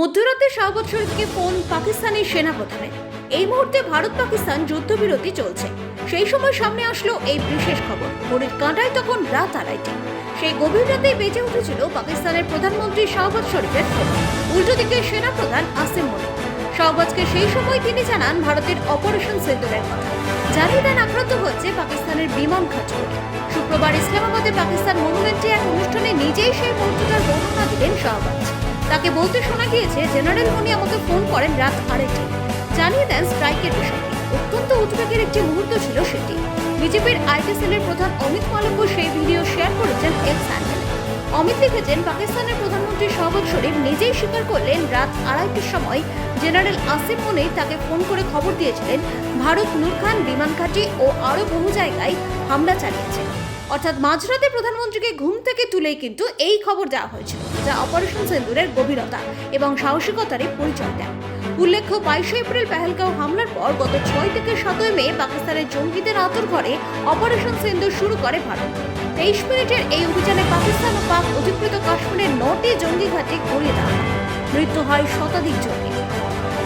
মধ্যরাতে শাহবাজ শরীফকে ফোন পাকিস্তানি সেনাপ্রধানের এই মুহূর্তে ভারত পাকিস্তান যুদ্ধবিরতি চলছে। সেই সময় সামনে আসলো এই বিশেষ খবর। ঘড়ির কাঁটায় তখন রাত আড়াইটে। সেই গভীর রাতেই বেজে উঠেছিল পাকিস্তানের প্রধানমন্ত্রী শাহবাজ শরীফের ফোন। উল্টো দিকে সেনাপ্রধান আসিম মনির শাহবাজকে সেই সময় তিনি জানান ভারতের অপারেশন সেন্টারের কথা। জানিয়ে দেন আক্রান্ত হচ্ছে পাকিস্তানের বিমান ঘাঁটি শুক্রবার ইসলামাবাদে পাকিস্তান মনুমেন্টে এক অনুষ্ঠানে নিজেই সেই মুহূর্তটার বর্ণনা দিলেন শাহবাজ। তাকে বলতে শোনা গিয়েছে, জেনারেল মনি আমাকে ফোন করেন রাত আড়াইটে জানিয়ে দেন স্ট্রাইকের বিষয়ে অত্যন্ত উদ্বেগের একটি মুহূর্ত ছিল সেটি। বিজেপির আইটি সেলের প্রধান অমিত মালব্য সেই ভিডিও শেয়ার করেছেন এক্স হ্যান্ডেলে অমিত লিখেছেন, পাকিস্তানের প্রধানমন্ত্রী শাহবাজ শরীফ নিজেই স্বীকার করলেন রাত আড়াইটির সময় জেনারেল আসিম মনি তাকে ফোন করে খবর দিয়েছিলেন, ভারত নূর খান বিমান ঘাঁটি ও আরও বহু জায়গায় হামলা চালিয়েছে। অর্থাৎ মাঝরাতে প্রধানমন্ত্রীকে ঘুম থেকে তুলেই কিন্তু এই খবর দেওয়া হয়েছিল, যা অপারেশন সিন্দুরের গভীরতা এবং সাহসিকতারই পরিচয় দেয়। উল্লেখ্য, বাইশে এপ্রিল পেহেলগাঁও হামলার পর গত ছয় থেকে সাতই মে পাকিস্তানের জঙ্গিদের আতর ঘরে অপারেশন সিন্দুর শুরু করে ভারত। তেইশ মিনিটের এই অভিযানে পাকিস্তান ও পাক অধিকৃত কাশ্মীরের নটি জঙ্গি ঘাঁটি গড়িয়ে দেওয়া মৃত্যু হয় শতাধিক জঙ্গি